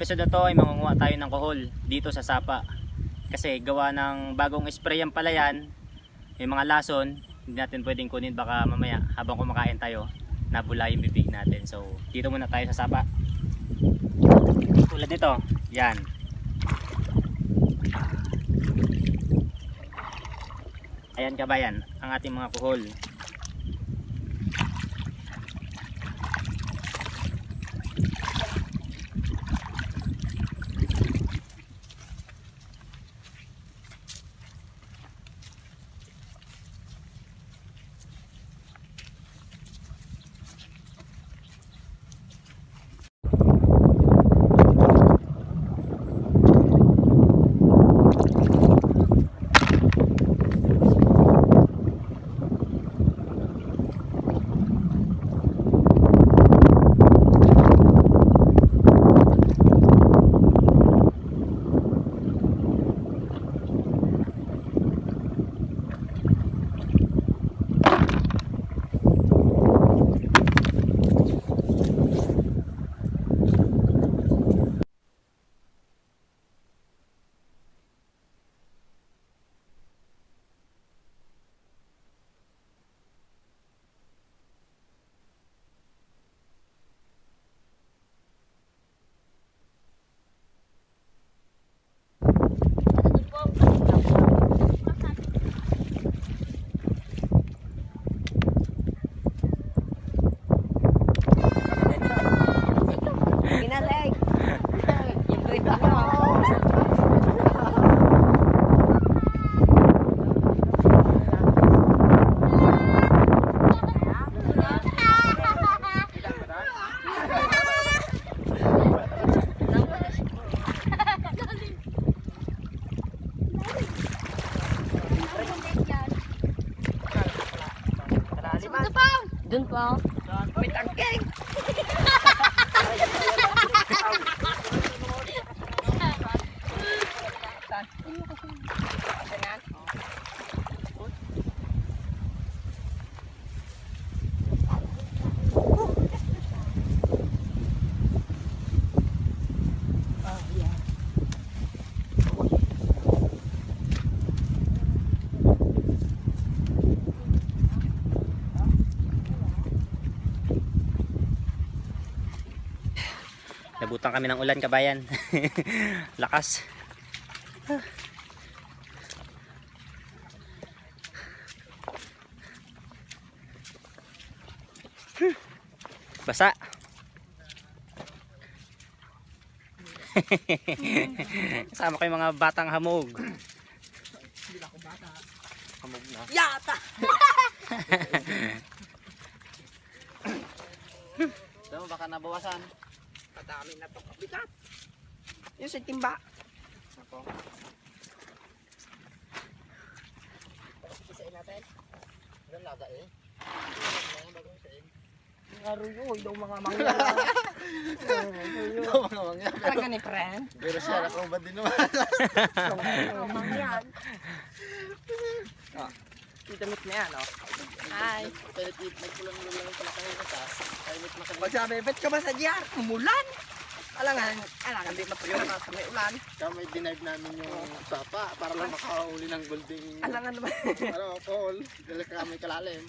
episode to ay mangunguha tayo ng kohol dito sa Sapa. Kasi gawa ng bagong spray yan pala yan, may mga lason, hindi natin pwedeng kunin baka mamaya habang kumakain tayo, nabula yung bibig natin. So, dito muna tayo sa Sapa. Tulad nito, yan. Ayan kabayan, ang ating mga kuhol. Nabutan kami ng ulan kabayan. Lakas. Basa. Kasama ko yung mga batang hamog. Hamog na. Yata. So, baka nabawasan. Kadami na to kabigat. Yung sa timba. Ako. Isain natin. Ilan laga eh? Ngaruyo, daw mga mangya. mga mangya. Talaga ni friend. Pero siya nakubad din naman. Mangyan. Kita mit na yan, oh. Hi. Pelit-it, nagkulang lang lang pala kayo na Pag sabi, ba't ka ba sa diyan? Umulan. Alangan, alangan, di mapuyo na sa may ulan. Kaya may denied namin yung sapa para lang makahuli ng golding Alangan naman. ano, fall. Dahil kami kalalim.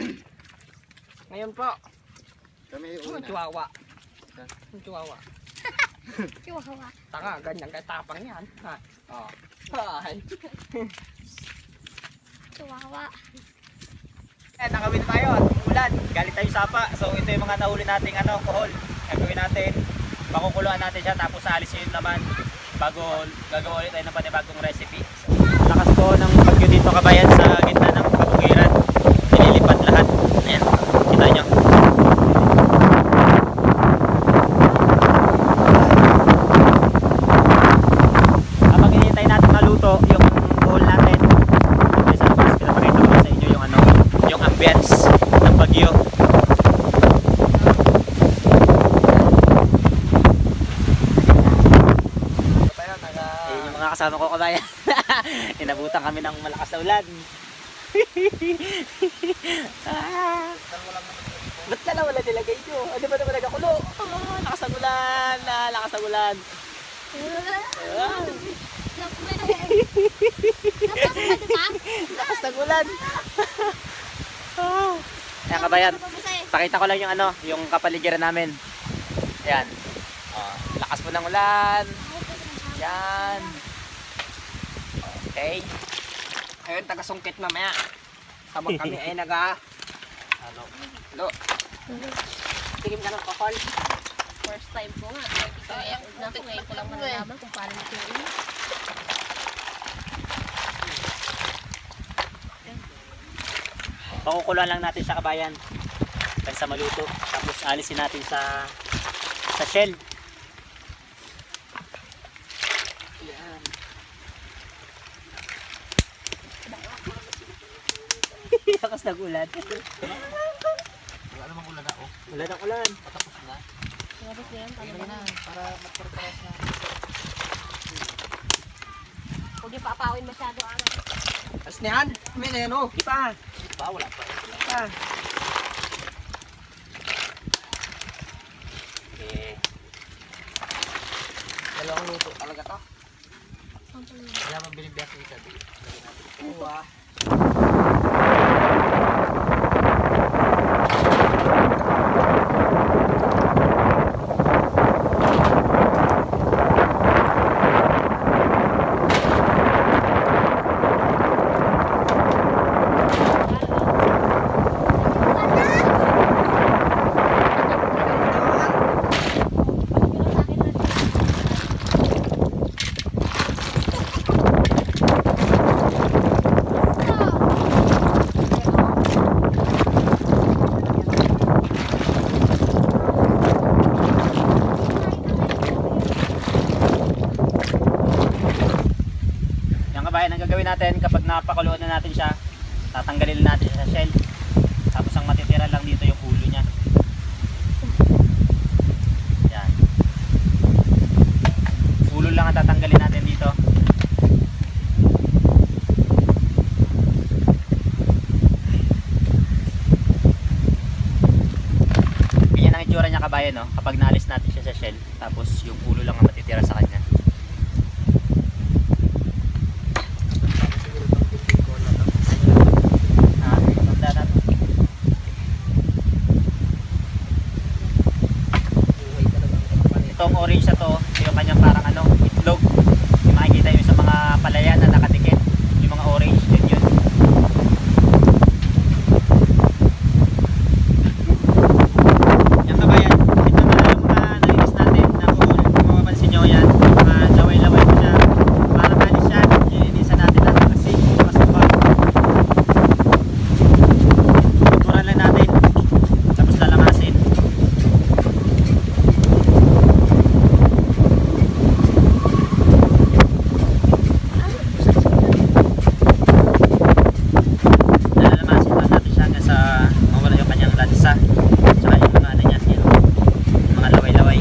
Ngayon po, Kami ang una. chihuahua. Ang chihuahua. Chihuahua. Tanga, ganyan kay tapang yan. Ha? Oh. Hi. Chihuahua. Eh, nakawin na tayo at ulan. Galit tayo sapa. So ito yung mga nahuli nating ano, kohol. Gagawin natin. Pakukuluan natin siya tapos aalisin yung laman bago gagawa ulit tayo ng panibagong recipe. Lakas po ng bagyo dito kabayan sa gitna ng kabukiran. Nililipad lahat. Ayan, kita nyo. Habang hinihintay natin maluto yung kohol natin, ay sa labas, pinapakita ko sa inyo yung ano, yung ambience ng bagyo. Eh, yung mga kasama ko kabayan, inabutan kami ng malakas na ulan. ah, ba't na wala nilagay nyo? Ano ba naman nagkakulo? Oh, lakas ng ulan, ah, ulan. Lakas ng ulan. Ah. Ayan kabayan, pakita ko lang yung ano, yung kapaligiran namin. Ayan. Oh, lakas po ng ulan. Yan. Okay. Ayun, taga-sungkit mamaya. Habang kami ay naga... Ano? Lo. Tigim ka ng kokol. First time ko nga. Kaya na ako ngayon ko lang malalaman kung paano ito yun. Pakukuluan lang natin sa kabayan. Hanggang sa maluto. Tapos alisin natin sa sa shell. Lakas ng ulan. Wala namang ulan na, oh. Ulan ng ulan. Patapos na. Sabi ko yan, paano na. Para magparparas na. Huwag yung papawin masyado, ano. Tapos niyan, may neno. Di pa. Di pa, wala pa. Pa. Okay. Dalawang luto talaga to. Sample yun. Wala bang binibiyas ng isa dito? Oo ah. Yung kabayan, ang gagawin natin kapag napakuluan na natin siya, tatanggalin natin siya sa shell. Tapos ang matitira lang dito yung ulo niya. Yan. Ulo lang ang tatanggalin natin dito. Ganyan ang niya kabayan no? kapag naalis natin siya sa shell. Tapos yung ulo lang ang matitira sa kanya. Itong orange na to, yung kanyang parang ano, itlog. Yung makikita yun sa mga palayan na nakadikit. Yung mga orange, yun yun. Yan kabayan, ito na yung mga nalinis natin na kuhol. Kung mapapansin nyo yan, mga laway-laway ko siya. Para malis yan, linisan natin natin kasi masuka. Tuturan lang natin. Tapos lalamasin. Lalamasin lang natin siya hanggang sa mawala yung kanyang lansa. Tsaka yung mga ano niya, yun, yung mga laway-laway.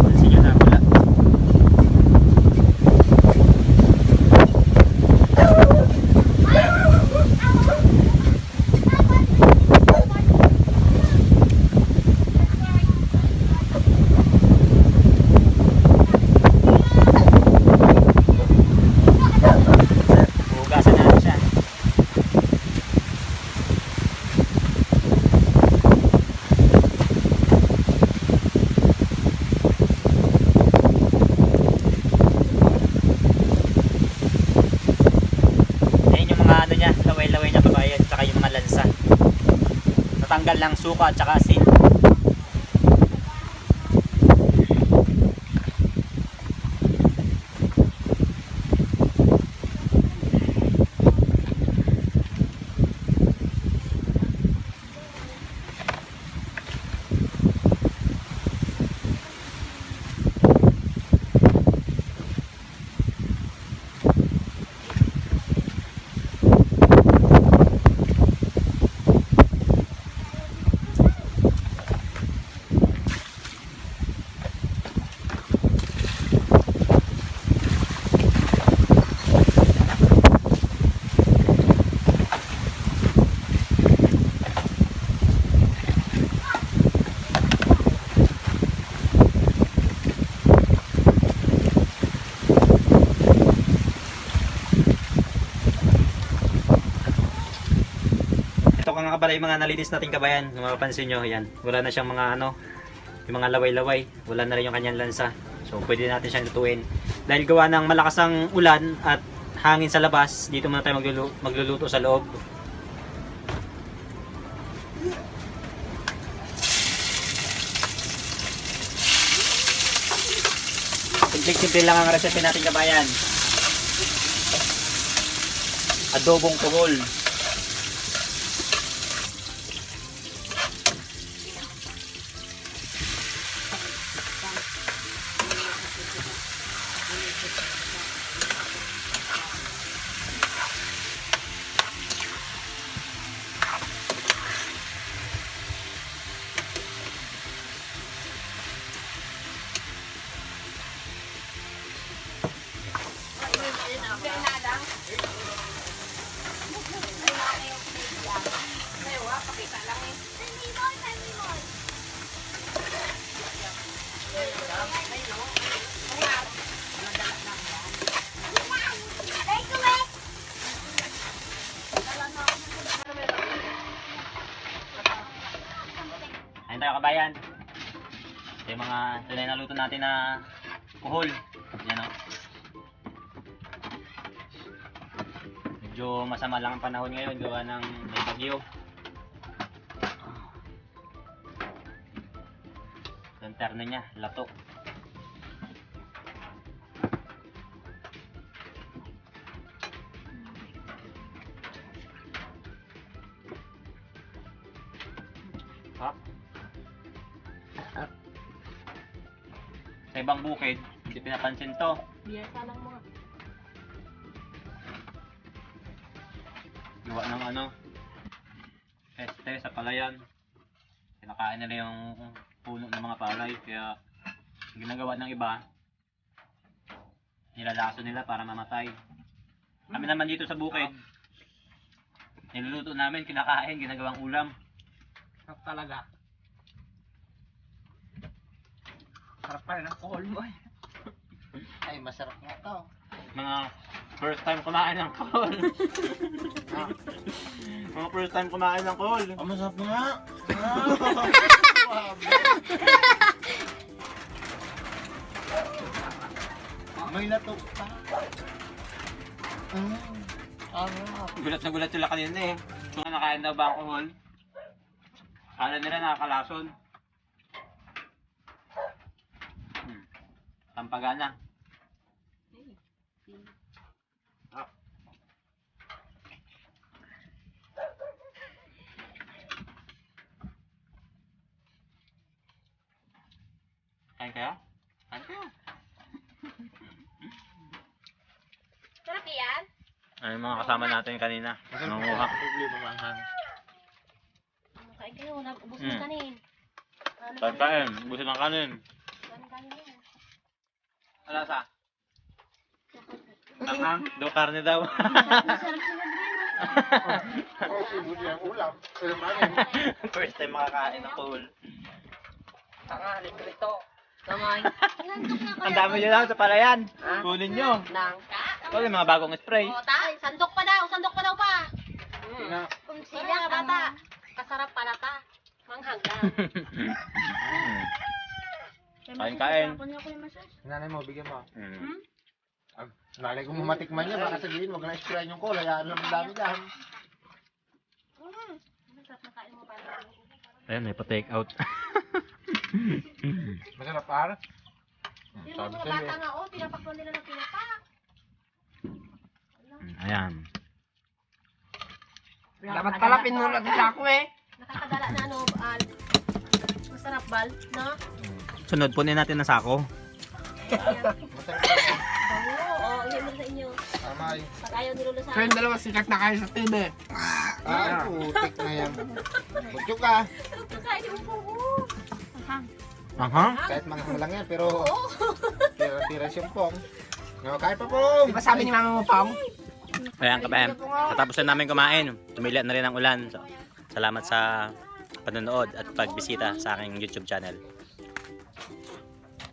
Pansin nyo na pula. Hugasan natin siya. Ayan yung mga ano niya, laway-laway niya kabayan, tsaka yung mga lansa. Natanggal ng suka at tsaka asin. Ka nga pala yung mga nalinis nating kabayan. Kung mapapansin nyo, yan. Wala na siyang mga ano, yung mga laway-laway. Wala na rin yung kanyang lansa. So, pwede natin siyang lutuin. Dahil gawa ng malakas ang ulan at hangin sa labas, dito muna tayo maglulu- magluluto sa loob. Simple-simple lang ang recipe natin kabayan. Adobong kuhol. Ayun tayo kabayan. Ito yung mga tunay na luto natin na kuhol. Yan o. Medyo masama lang ang panahon ngayon gawa ng may bagyo. Terno niya, lato. Hindi pinapansin to. Biyasa lang mga. Gawa ng ano, este sa palayan. Kinakain nila yung puno ng mga palay. Kaya ginagawa ng iba, nilalaso nila para mamatay. Kami naman dito sa bukid, niluluto namin, kinakain, ginagawang ulam. Sarap talaga. Sarap pa rin ang kohol mo eh. Ay, masarap nga to. Mga first time kumain ng kol. mga first time kumain ng kol. Ang masarap nga. May latok pa. Mm. Sarap. Gulat na gulat sila kanina eh. Kung nakain daw ba ang kohol, kala nila nakakalason. Hmm. Tampagana. Kain kaya? Kain kaya? Sarap yan? Ano yung mga kasama natin kanina? Nangunguha. Problema mahang. Ano kain kayo? Nag-ubos Hmm. ng kanin. Ano Kain kain. Busin ng kanin. Ano kanin yan? Wala sa? Anghang? Do karne daw. Masarap sila din. Oh, siguro yung ulam. Pero manin. First time makakain ng cool. Tangali ko ito. Kamay. Ang dami nyo lang sa palayan. Kunin nyo. Nang. Ito yung mga bagong spray. O, ta, sandok pa daw, sandok pa daw pa. Tina. Kung sila nga bata. Kasarap pa na ta. Manghang lang. Kain kain. Nanay mo, bigyan mo. Mm. Ag, nalay kung matikman niya, baka sabihin, wag na sprayan yung cola, hayaan lang ang dami dyan. Na para. Ayun, may pa-take out. Masarap par. Yung mga bata nga, oh, pinapakwan nila ng pinapak. Ayan. Dapat pala pinulat sa ako eh. Nakakadala na ano, al. Masarap bal, no? Sunod, punin natin ng sako. Masarap pa. Oo, oo, iyan mo sa inyo. Tamay. Pag ayaw nilulo sa Kayong dalawa sikat na kayo sa TV. Ah, putik na yan. Butyo ka. Kakain mo po. Aha. Kahit manghang lang yan, pero tira-tira siyang pong. No, kahit pa pong. Di ba sabi ni mama mo pong? Ayan, kabayan. Katapos na namin kumain, tumila na rin ang ulan. So, salamat sa panonood at pagbisita sa aking YouTube channel.